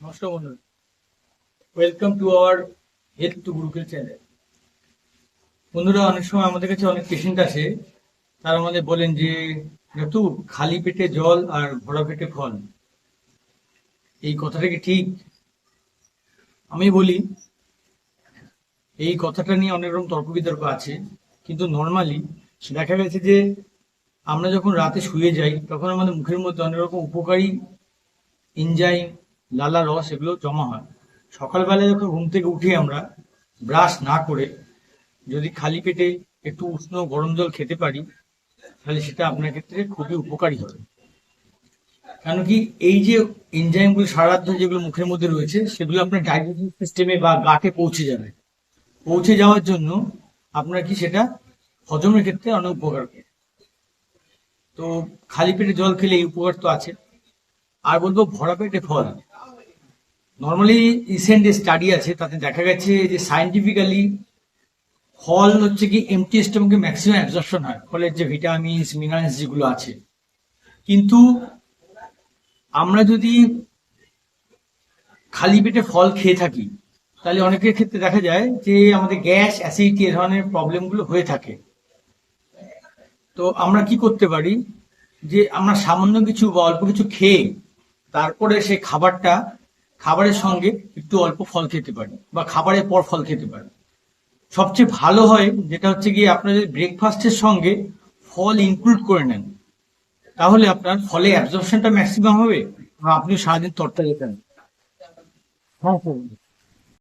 নমস্কার বন্ধু welcome to our health to Gurukul channel বন্ধুরা, অনেক সময় আমাদের কাছে অনেক পেশেন্ট আছে তারা আমাদের বলেন যে একটু খালি পেটে জল আর ভরা পেটে ফল। এই কথাটা কি ঠিক? আমি বলি, এই কথাটা নিয়ে অনেক রকম তর্ক বিতর্ক আছে। কিন্তু নর্মালি দেখা গেছে যে, আমরা যখন রাতে শুয়ে যাই, তখন আমাদের মুখের মধ্যে অনেক রকম উপকারী এনজাইম লালা রস এগুলো জমা হয়। সকালবেলায় যখন ঘুম থেকে উঠে আমরা, ব্রাশ না করে যদি খালি পেটে একটু উষ্ণ গরম জল খেতে পারি, তাহলে সেটা আপনার ক্ষেত্রে খুবই উপকারী হবে। কেন কি এই যে এনজাইমগুলো সারাধ্য যেগুলো মুখের মধ্যে রয়েছে, সেগুলো আপনার ডাইজেস্টিভ সিস্টেমে বা গাটে পৌঁছে যাবে। পৌঁছে যাওয়ার জন্য আপনার কি সেটা হজমের ক্ষেত্রে অনেক উপকার করে তো খালি পেটে জল খেলে এই উপকার তো আছে। আর বলব ভরা পেটে ফল। নর্মালি রিসেন্ট যে স্টাডি আছে, তাতে দেখা গেছে যে সায়েন্টিফিক্যালি ফল হচ্ছে কি এমটি স্টমাকে ম্যাক্সিমাম অ্যাবজর্পশন হয় ফলের যে ভিটামিনস মিনারেলস যেগুলো আছে। কিন্তু আমরা যদি খালি পেটে ফল খেয়ে থাকি, তাহলে অনেকের ক্ষেত্রে দেখা যায় যে আমাদের গ্যাস অ্যাসিডিটি এ ধরনের প্রবলেমগুলো হয়ে থাকে। তো আমরা কি করতে পারি? যে আমরা সামান্য কিছু বা অল্প কিছু খেয়ে, তারপরে সেই খাবারটা খাবারের সঙ্গে একটু অল্প ফল খেতে পারেন বা খাবারের পর ফল খেতে পারেন। সবচেয়ে ভালো হয় যেটা হচ্ছে গিয়ে আপনার যদি ব্রেকফাস্টের সঙ্গে ফল ইনক্লুড করে নেন, তাহলে আপনার ফলে অ্যাবজর্পশনটা ম্যাক্সিমাম হবে। আর আপনি সারাদিন তরটা যেতেন হ্যাঁ